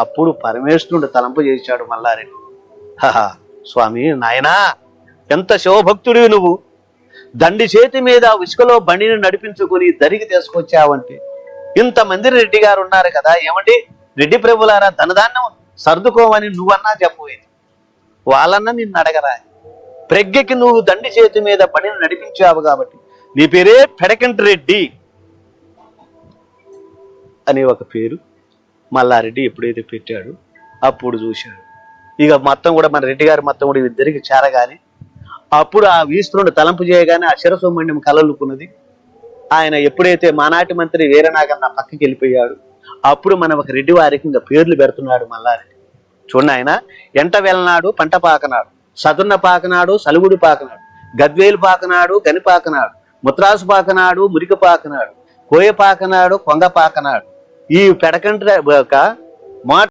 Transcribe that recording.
అప్పుడు పరమేశ్వరుడు తలంపు చేశాడు మల్లారెడ్డి. స్వామి నాయనా ఎంత శివభక్తుడివి నువ్వు. దండి చేతి మీద ఇసుకలో బండిని నడిపించుకుని దరికి తీసుకొచ్చావంటే. ఇంతమంది రెడ్డి గారు ఉన్నారు కదా ఏమండి? రెడ్డి ప్రభులారా ధనధాన్యం సర్దుకోమని నువ్వన్నా చెప్పబోయేది. వాళ్ళన్నా నిన్ను అడగరా. ప్రజ్ఞకి నువ్వు దండి చేతి మీద బండిని నడిపించావు కాబట్టి. నీ పేరే పెడకంటి రెడ్డి అని ఒక పేరు. మల్లారెడ్డి ఎప్పుడైతే పెట్టాడు అప్పుడు చూశాడు. ఇక మొత్తం కూడా మన రెడ్డి గారు మొత్తం కూడా ఇద్దరికి చేరగానే అప్పుడు ఆ వీస్తునుడు తలంపు చేయగానే ఆ శిరసోమణ్యం కలలుకున్నది. ఆయన ఎప్పుడైతే మానాటి మంత్రి వీరనాగన్న పక్కకి వెళ్ళిపోయాడు అప్పుడు మన ఒక రెడ్డి వారికి ఇంకా పేర్లు పెడుతున్నాడు మల్లారెడ్డి. చూడండి ఆయన ఎంట వెళ్ళనాడు పంట పాకనాడు సదున్న పాకనాడు సలుగుడు పాకనాడు గద్వేలు పాకనాడు గని పాకనాడు ముత్రాసు పాకనాడు మురికి పాకనాడు కోయ పాకనాడు కొంగ పాకనాడు ఈ పెడకంటి యొక్క మాట